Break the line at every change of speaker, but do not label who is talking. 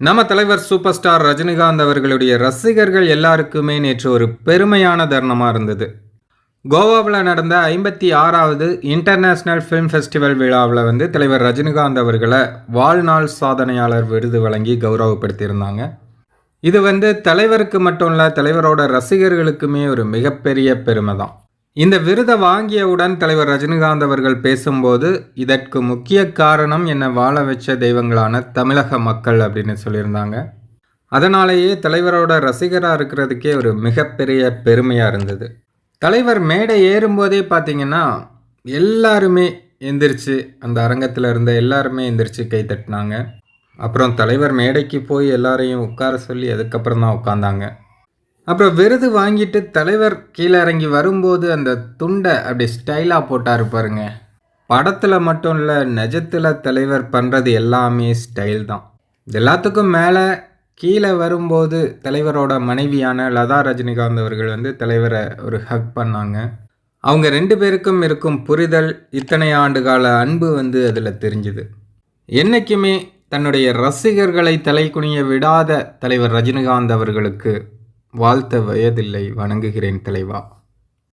நம்ம தலைவர் super star Rajinikanth அவர்களுடைய ரசிகர்கள் எல்லாருக்குமே நேற்று ஒரு பெருமையான தருணமாக இருந்தது. கோவாவில் நடந்த ஐம்பத்தி ஆறாவது இன்டர்நேஷ்னல் ஃபிலிம் ஃபெஸ்டிவல் விழாவில் வந்து தலைவர் ரஜினிகாந்த் அவர்களை வாழ்நாள் சாதனையாளர் விருது வழங்கி கௌரவப்படுத்தியிருந்தாங்க. இது வந்து தலைவருக்கு மட்டும் இல்லை தலைவரோட ரசிகர்களுக்குமே ஒரு மிகப்பெரிய பெருமை தான் இந்த விருதை வாங்கியவுடன் தலைவர் ரஜினிகாந்த் அவர்கள் பேசும்போது இதற்கு முக்கிய காரணம் என்னை வாழ வச்ச தெய்வங்களான தமிழக மக்கள் அப்படின்னு சொல்லியிருந்தாங்க. அதனாலேயே தலைவரோட ரசிகராக இருக்கிறதுக்கே ஒரு மிகப்பெரிய பெருமையாக இருந்தது. தலைவர் மேடை ஏறும்போதே பார்த்தீங்கன்னா எல்லாருமே எந்திரிச்சு அந்த அரங்கத்தில் இருந்த எல்லாருமே எந்திரிச்சு கை தட்டினாங்க. அப்புறம் தலைவர் மேடைக்கு போய் எல்லாரையும் உட்கார சொல்லி அதுக்கப்புறம் தான் உட்காந்தாங்க. அப்புறம் விருது வாங்கிட்டு தலைவர் கீழே இறங்கி வரும்போது அந்த துண்டை அப்படி ஸ்டைலாக போட்டார் பாருங்க. படத்தில் மட்டும் இல்லை நிஜத்தில் தலைவர் பண்ணுறது எல்லாமே ஸ்டைல் தான். எல்லாத்துக்கும் மேலே கீழே வரும்போது தலைவரோட மனைவியான லதா ரஜினிகாந்த் அவர்கள் வந்து தலைவரை ஒரு ஹக் பண்ணாங்க. அவங்க ரெண்டு பேருக்கும் இருக்கும் புரிதல் இத்தனை ஆண்டு கால அன்பு வந்து அதில் தெரிஞ்சுது. என்றைக்குமே தன்னுடைய ரசிகர்களை தலை குனிய விடாத தலைவர் ரஜினிகாந்த் அவர்களுக்கு வாழ்த்த வயதில்லை வணங்குகிறேன் தலைவா.